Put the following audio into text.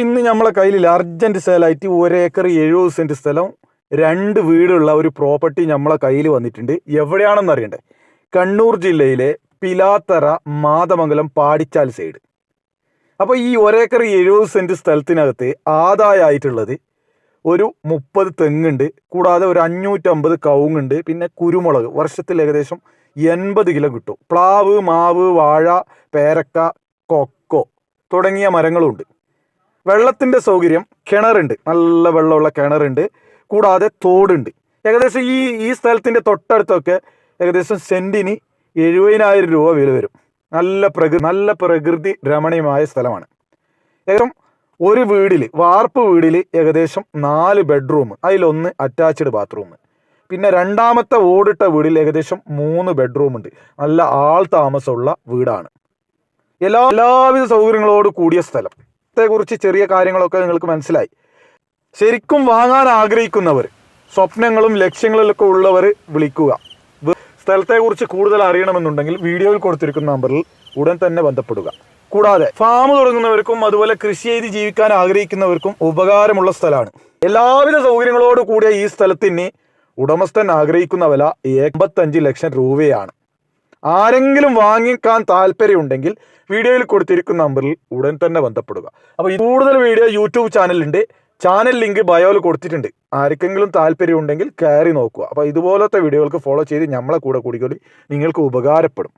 ഇന്ന് നമ്മളെ കയ്യിൽ അർജന്റ് സെയിലായിട്ട് ഒരേക്കർ എഴുപത് സെന്റ് സ്ഥലം രണ്ട് വീടുള്ള ഒരു പ്രോപ്പർട്ടി നമ്മളെ കയ്യിൽ വന്നിട്ടുണ്ട്. എവിടെയാണെന്ന് അറിയണ്ടേ? കണ്ണൂർ ജില്ലയിലെ പിലാത്തറ മാതമംഗലം പാടിച്ചാൽ സൈഡ്. അപ്പോൾ ഈ ഒരേക്കർ എഴുപത് സെന്റ് സ്ഥലത്തിനകത്ത് ആദായമായിട്ടുള്ളത് ഒരു മുപ്പത് തെങ്ങുണ്ട്. കൂടാതെ ഒരു അഞ്ഞൂറ്റമ്പത് കവുങ്ങുണ്ട്. പിന്നെ കുരുമുളക്. വർഷത്തിൽ ഏകദേശം എൺപത് കിലോ കിട്ടും. പ്ലാവ് മാവ് വാഴ പേരക്ക കൊക്കോ തുടങ്ങിയ മരങ്ങളുമുണ്ട് വെള്ളത്തിന്റെ സൗകര്യം കിണറുണ്ട്. നല്ല വെള്ളമുള്ള കിണറുണ്ട്. കൂടാതെ തോടുണ്ട്. ഏകദേശം ഈ ഈ സ്ഥലത്തിന്റെ തൊട്ടടുത്തൊക്കെ ഏകദേശം സെന്റിന് എഴുപതിനായിരം രൂപ വില വരും. നല്ല പ്രകൃതി നല്ല പ്രകൃതി രമണീയമായ സ്ഥലമാണ്. ഏകദേശം ഒരു വീടിൽ വാർപ്പ് വീടിൽ ഏകദേശം നാല് ബെഡ്റൂം. അതിലൊന്ന് അറ്റാച്ച്ഡ് ബാത്റൂം. പിന്നെ രണ്ടാമത്തെ ഓടിട്ട വീടിൽ ഏകദേശം മൂന്ന് ബെഡ്റൂം ഉണ്ട്. നല്ല ആൾ താമസമുള്ള വീടാണ്. എല്ലാ എല്ലാവിധ സൗകര്യങ്ങളോട് കൂടിയ സ്ഥലം. കുറിച്ച് ചെറിയ കാര്യങ്ങളൊക്കെ നിങ്ങൾക്ക് മനസ്സിലായി. ശരിക്കും വാങ്ങാൻ ആഗ്രഹിക്കുന്നവർ സ്വപ്നങ്ങളും ലക്ഷ്യങ്ങളിലൊക്കെ ഉള്ളവർ വിളിക്കുക. സ്ഥലത്തെക്കുറിച്ച് കൂടുതൽ അറിയണമെന്നുണ്ടെങ്കിൽ വീഡിയോയിൽ കൊടുത്തിരിക്കുന്ന നമ്പറിൽ ഉടൻ തന്നെ ബന്ധപ്പെടുക. കൂടാതെ ഫാം തുടങ്ങുന്നവർക്കും അതുപോലെ കൃഷി ചെയ്ത് ജീവിക്കാൻ ആഗ്രഹിക്കുന്നവർക്കും ഉപകാരമുള്ള സ്ഥലമാണ്. എല്ലാവിധ സൗകര്യങ്ങളോട് കൂടിയ ഈ സ്ഥലത്തിന് ഉടമസ്ഥൻ ആഗ്രഹിക്കുന്ന വില എൺപത്തഞ്ച് ലക്ഷം രൂപയാണ്. ആരെങ്കിലും വാങ്ങിക്കാൻ താല്പര്യമുണ്ടെങ്കിൽ വീഡിയോയിൽ കൊടുത്തിരിക്കുന്ന നമ്പറിൽ ഉടൻ തന്നെ ബന്ധപ്പെടുക. അപ്പോൾ ഈ കൂടുതൽ വീഡിയോ യൂട്യൂബ് ചാനലുണ്ട് ചാനൽ ലിങ്ക് ബയോയിൽ കൊടുത്തിട്ടുണ്ട്. ആർക്കെങ്കിലും താല്പര്യമുണ്ടെങ്കിൽ കയറി നോക്കുക. അപ്പോൾ ഇതുപോലത്തെ വീഡിയോകൾക്ക് ഫോളോ ചെയ്ത് നമ്മളെ കൂടെ കൂടിക്കൂടി നിങ്ങൾക്ക് ഉപകാരപ്പെടും.